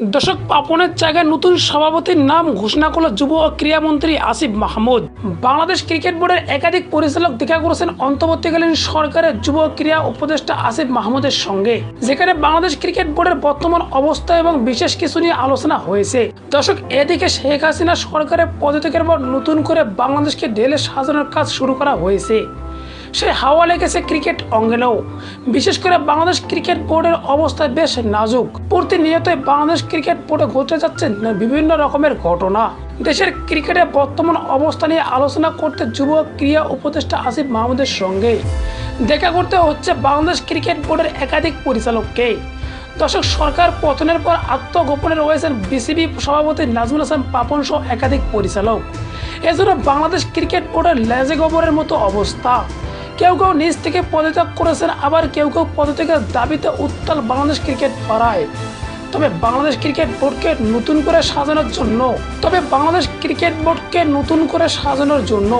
দর্শক পাপনের জায়গায় নতুন সভাপতির নাম ঘোষণা করল যুব ও ক্রীড়ামন্ত্রী আসিফ মাহমুদ। বাংলাদেশ ক্রিকেট বোর্ডের একাধিক পরিচালক দেখা করেছেন অন্তর্বর্তীকালীন সরকারের যুব ক্রীড়া উপদেষ্টা আসিফ মাহমুদের সঙ্গে, যেখানে বাংলাদেশ ক্রিকেট বোর্ডের বর্তমান অবস্থা এবং বিশেষ কিছু নিয়ে আলোচনা হয়েছে। দর্শক, এদিকে শেখ হাসিনা সরকারের পদত্যাগের পর নতুন করে বাংলাদেশকে ঢেলে সাজানোর কাজ শুরু করা হয়েছে। সে হাওয়া লেগেছে ক্রিকেট অঙ্গনেও। বিশেষ করে বাংলাদেশ ক্রিকেট বোর্ডের অবস্থা বেশ নাজুক। প্রতিনিয়তই বাংলাদেশ ক্রিকেট বোর্ডে ঘটে যাচ্ছে বিভিন্ন রকমের ঘটনা। দেশের ক্রিকেটের বর্তমান অবস্থা নিয়ে আলোচনা করতে যুব ক্রীড়া উপদেষ্টা আসিফ মাহমুদের সঙ্গে। দেখা করতে হচ্ছে বাংলাদেশ ক্রিকেট বোর্ডের একাধিক পরিচালককে। দর্শক, সরকার পতনের পর আত্মগোপনে রয়েছেন বিসিবি সভাপতি নাজমুল হাসান পাপন সহ একাধিক পরিচালক। এজন্য বাংলাদেশ ক্রিকেট বোর্ডের লেজে গোবরের মতো অবস্থা। কেউ কেউ নিজ থেকে পদত্যাগ করেছেন, আবার কেউ কেউ পদত্যাগের দাবিতে উত্তাল বাংলাদেশ ক্রিকেট পাড়ায়। তবে বাংলাদেশ ক্রিকেট বোর্ডকে নতুন করে সাজানোর জন্য, তবে বাংলাদেশ ক্রিকেট বোর্ডকে নতুন করে সাজানোর জন্য,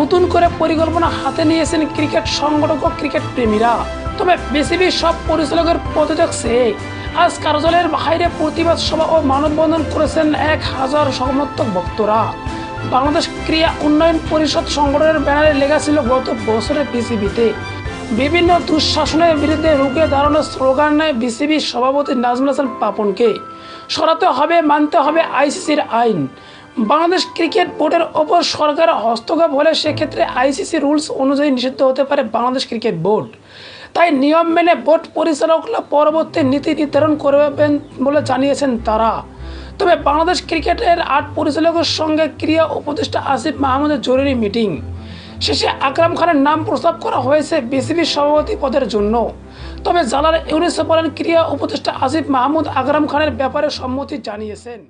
নতুন করে পরিকল্পনা হাতে নিয়েছেন ক্রিকেট সংগঠক ও ক্রিকেট প্রেমীরা। তবে বিসিবি সব পরিচালকের পদত্যাগ সে আজ কার্যালয়ের বাইরে প্রতিবাদ সভা ও মানববন্ধন করেছেন এক হাজার সমর্থক ভক্তরা। বাংলাদেশ ক্রিয়া উন্নয়ন পরিষদ সংগঠনের ব্যানারে লেখা ছিল, গত বছরের বিসিবিতে বিভিন্ন দুঃশাসনের বিরুদ্ধে রুখে দাঁড়ানোর স্লোগান নেয় বিসিবি সভাপতি নাজমুল হাসান পাপনকে। সরাতে হবে, মানতে হবে আইসিসির আইন। বাংলাদেশ ক্রিকেট বোর্ডের ওপর সরকারের হস্তক্ষেপ হলে সেক্ষেত্রে আইসিসি রুলস অনুযায়ী নিষিদ্ধ হতে পারে বাংলাদেশ ক্রিকেট বোর্ড। তাই নিয়ম মেনে বোর্ড পরিচালকরা পরবর্তী নীতি নির্ধারণ করবেন বলে জানিয়েছেন তারা। তবে বাংলাদেশ ক্রিকেটের আট পরিচালকের সঙ্গে ক্রিয়া উপদেষ্টা আসিফ মাহমুদের জরুরি মিটিং। শেষে আকরাম খানের নাম প্রস্তাব করা হয়েছে বিসিবির সভাপতি পদের জন্য। তবে জালার ইউনিসে বলেন ক্রীড়া উপদেষ্টা আসিফ মাহমুদ আকরাম খানের ব্যাপারে সম্মতি জানিয়েছেন।